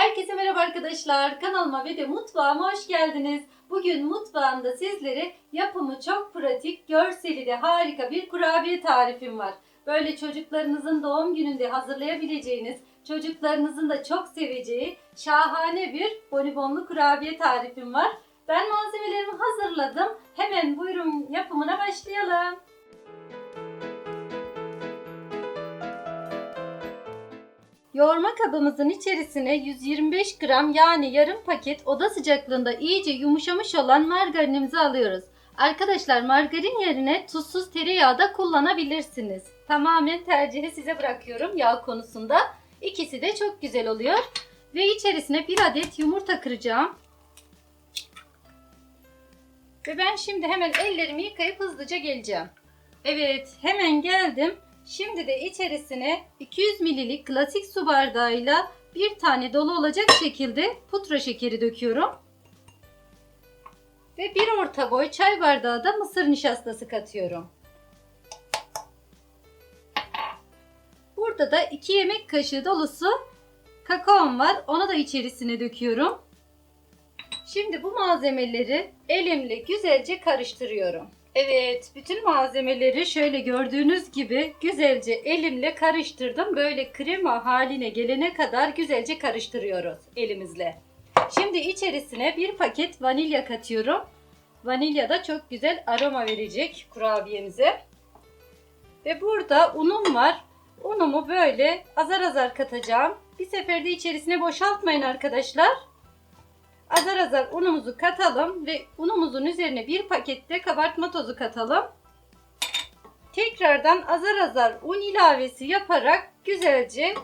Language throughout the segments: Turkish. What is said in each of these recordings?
Herkese merhaba arkadaşlar. Kanalıma ve de mutfağıma hoş geldiniz. Bugün mutfağımda sizlere yapımı çok pratik, görseli de harika bir kurabiye tarifim var. Böyle çocuklarınızın doğum gününde hazırlayabileceğiniz, çocuklarınızın da çok seveceği şahane bir bonibonlu kurabiye tarifim var. Ben malzemelerimi hazırladım. Hemen buyurun yapımına başlayalım. Yoğurma kabımızın içerisine 125 gram yani yarım paket oda sıcaklığında iyice yumuşamış olan margarinimizi alıyoruz. Arkadaşlar margarin yerine tuzsuz tereyağı da kullanabilirsiniz. Tamamen tercihi size bırakıyorum yağ konusunda. İkisi de çok güzel oluyor. Ve içerisine bir adet yumurta kıracağım. Ve ben şimdi hemen ellerimi yıkayıp hızlıca geleceğim. Evet hemen geldim. Şimdi de içerisine 200 ml klasik su bardağıyla bir tane dolu olacak şekilde pudra şekeri döküyorum. Ve bir orta boy çay bardağı da mısır nişastası katıyorum. Burada da 2 yemek kaşığı dolusu kakaom var. Onu da içerisine döküyorum. Şimdi bu malzemeleri elimle güzelce karıştırıyorum. Evet, bütün malzemeleri şöyle gördüğünüz gibi güzelce elimle karıştırdım. Böyle krema haline gelene kadar güzelce karıştırıyoruz elimizle. Şimdi içerisine bir paket vanilya katıyorum. Vanilya da çok güzel aroma verecek kurabiyemize. Ve burada unum var. Unumu böyle azar azar katacağım. Bir seferde içerisine boşaltmayın arkadaşlar. Azar azar unumuzu katalım ve unumuzun üzerine bir pakette kabartma tozu katalım. Tekrardan azar azar un ilavesi yaparak güzelce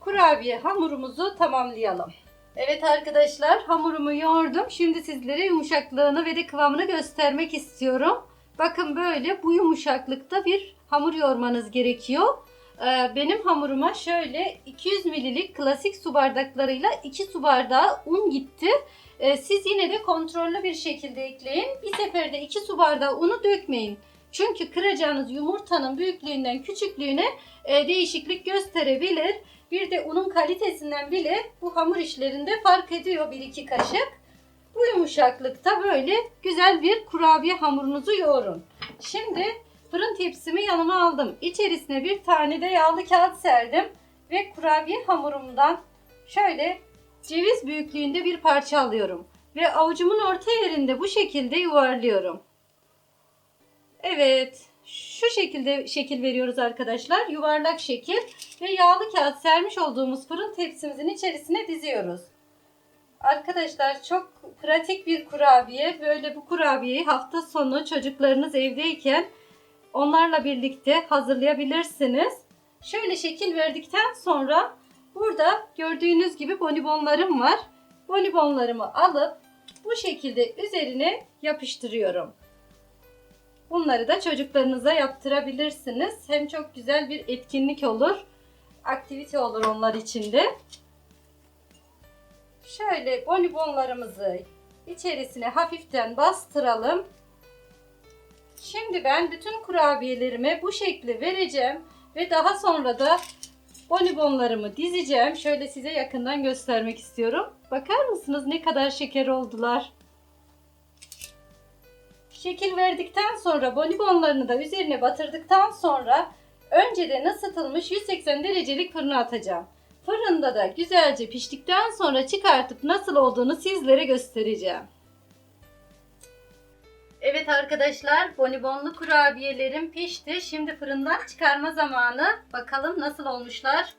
kurabiye hamurumuzu tamamlayalım. Evet arkadaşlar hamurumu yoğurdum. Şimdi sizlere yumuşaklığını ve de kıvamını göstermek istiyorum. Bakın böyle bu yumuşaklıkta bir hamur yoğurmanız gerekiyor. Ee, benim hamuruma şöyle 200 ml'lik klasik su bardaklarıyla 2 su bardağı un gitti. Ee, Siz yine de kontrollü bir şekilde ekleyin. Bir seferde 2 su bardağı unu dökmeyin. Çünkü kıracağınız yumurtanın büyüklüğünden küçüklüğüne e, değişiklik gösterebilir. Bir de unun kalitesinden bile bu hamur işlerinde fark ediyor 1-2 kaşık. Bu yumuşaklıkta böyle güzel bir kurabiye hamurunuzu yoğurun. Şimdi Fırın tepsimi yanıma aldım. İçerisine bir tane de yağlı kağıt serdim. Ve kurabiye hamurumdan şöyle ceviz büyüklüğünde bir parça alıyorum. Ve avucumun orta yerinde bu şekilde yuvarlıyorum. Evet. Şu şekilde şekil veriyoruz arkadaşlar. Yuvarlak şekil. Ve yağlı kağıt sermiş olduğumuz fırın tepsimizin içerisine diziyoruz. Arkadaşlar çok pratik bir kurabiye. Böyle bu kurabiyeyi hafta sonu çocuklarınız evdeyken onlarla birlikte hazırlayabilirsiniz. Şöyle şekil verdikten sonra burada gördüğünüz gibi bonibonlarım var. Bonibonlarımı alıp bu şekilde üzerine yapıştırıyorum. Bunları da çocuklarınıza yaptırabilirsiniz. Hem çok güzel bir etkinlik olur. Aktivite olur onlar için de. Şöyle bonibonlarımızı içerisine hafiften bastıralım. Şimdi ben bütün kurabiyelerime bu şekli vereceğim ve daha sonra da bonibonlarımı dizeceğim. Şöyle size yakından göstermek istiyorum. Bakar mısınız ne kadar şeker oldular? Şekil verdikten sonra bonibonlarını da üzerine batırdıktan sonra önceden ısıtılmış 180 derecelik fırına atacağım. Fırında da güzelce piştikten sonra çıkartıp nasıl olduğunu sizlere göstereceğim. Evet arkadaşlar bonibonlu kurabiyelerim pişti. Şimdi fırından çıkarma zamanı. Bakalım nasıl olmuşlar.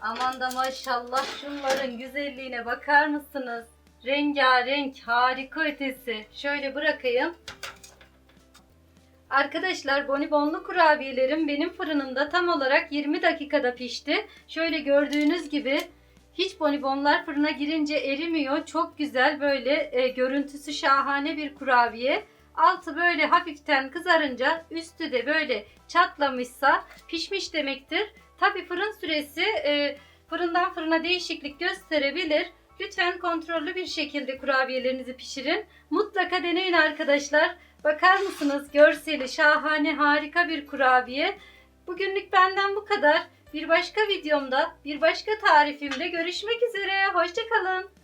Aman da maşallah şunların güzelliğine bakar mısınız? Rengarenk harika ötesi. Şöyle bırakayım. Arkadaşlar bonibonlu kurabiyelerim benim fırınımda tam olarak 20 dakikada pişti. Şöyle gördüğünüz gibi hiç bonibonlar fırına girince erimiyor. Çok güzel böyle e, görüntüsü şahane bir kurabiye. Altı böyle hafiften kızarınca üstü de böyle çatlamışsa pişmiş demektir. Tabi fırın süresi e, fırından fırına değişiklik gösterebilir. Lütfen kontrollü bir şekilde kurabiyelerinizi pişirin. Mutlaka deneyin arkadaşlar. Bakar mısınız görseli şahane harika bir kurabiye. Bugünlük benden bu kadar. Bir başka videomda, bir başka tarifimde görüşmek üzere. Hoşçakalın.